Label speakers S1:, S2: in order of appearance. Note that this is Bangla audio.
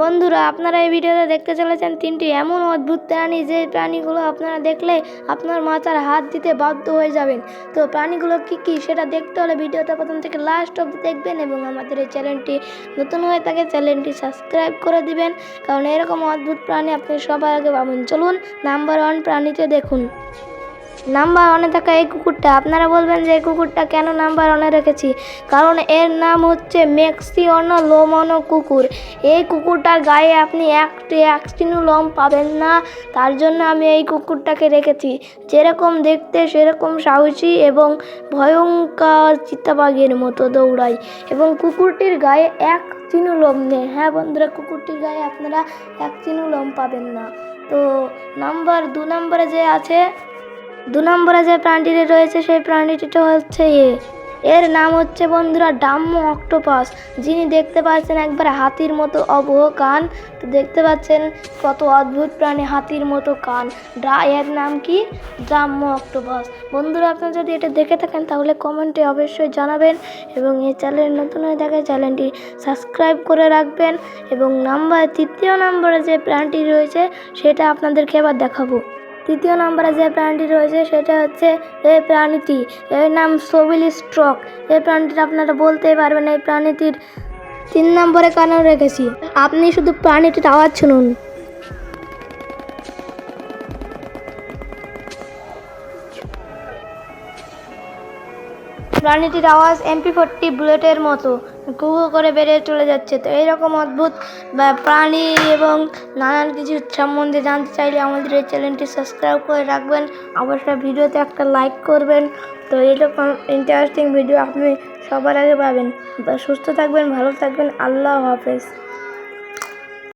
S1: বন্ধুরা, আপনারা এই ভিডিওতে দেখতে চলেছেন তিনটি এমন অদ্ভুত প্রাণী, যে প্রাণীগুলো আপনারা দেখলে আপনার মাথার হাত দিতে বাধ্য হয়ে যাবেন। তো প্রাণীগুলো কি কি সেটা দেখতে হলে ভিডিওটা প্রথম থেকে লাস্ট অব্দি দেখবেন এবং আমাদের এই চ্যানেলটি নতুন হয়ে থাকে, চ্যানেলটি সাবস্ক্রাইব করে দিবেন। কারণ এরকম অদ্ভুত প্রাণী আপনি সবার আগে পাবেন। চলুন নাম্বার ওয়ান প্রাণীতে দেখুন। নাম্বার ওয়ানে থাকা এই কুকুরটা, আপনারা বলবেন যে এই কুকুরটা কেন নাম্বার ওয়ানে রেখেছি? কারণ এর নাম হচ্ছে মেক্সিওনো লোমনো কুকুর। এই কুকুরটার গায়ে আপনি একটি একটিনু লোম পাবেন না, তার জন্য আমি এই কুকুরটাকে রেখেছি। যেরকম দেখতে সেরকম সাহসী এবং ভয়ঙ্কর চিতাবাঘের মতো দৌড়ায়। এবং কুকুরটির গায়ে এক চিনু লোম নেই। হ্যাঁ বন্ধুরা, কুকুরটির গায়ে আপনারা এক চিনু লোম পাবেন না। তো নাম্বার, দু নম্বরে যে আছে দু নম্বরে যে প্রাণীটি রয়েছে, সেই প্রাণীটিটা হচ্ছে এ। এর নাম হচ্ছে বন্ধুরা ডাম্ম অক্টোপাস। যিনি দেখতে পাচ্ছেন একবার হাতির মতো অবহ কান, তো দেখতে পাচ্ছেন কত অদ্ভুত প্রাণী হাতির মতো কান। ডা এর নাম কি? Dumbo octopus. বন্ধুরা, আপনারা যদি এটা দেখে থাকেন, তাহলে কমেন্টে অবশ্যই জানাবেন এবং এই চ্যানেল নতুন হয়ে থাকে চ্যানেলটি সাবস্ক্রাইব করে রাখবেন। এবং নাম্বার, তৃতীয় নম্বরে যে প্রাণীটি রয়েছে, সেটা আপনাদেরকে এবার দেখাবো। তৃতীয় নম্বরে যে প্রাণীটি রয়েছে সেটা হচ্ছে এই প্রাণীটি। এর নাম সোবিল স্ট্রক। এই প্রাণীটি আপনারা বলতেই পারবেন এই প্রাণীটির তিন নম্বরে কেন রেখেছি। আপনি শুধু প্রাণীটির আওয়াজ শুনুন। প্রাণীটির আওয়াজ এমপি ফোরটি বুলেটের মতো। কুকু করে বেড়ে চলে যাচ্ছে। তো এইরকম অদ্ভুত প্রাণী এবং নানান কিছু সম্বন্ধে জানতে চাইলে আমাদের এই চ্যানেলটি সাবস্ক্রাইব করে রাখবেন। অবশ্যই ভিডিওতে একটা লাইক করবেন। তো এইরকম ইন্টারেস্টিং ভিডিও আপনি সবার আগে পাবেন। সুস্থ থাকবেন, ভালো থাকবেন। আল্লাহ হাফেজ।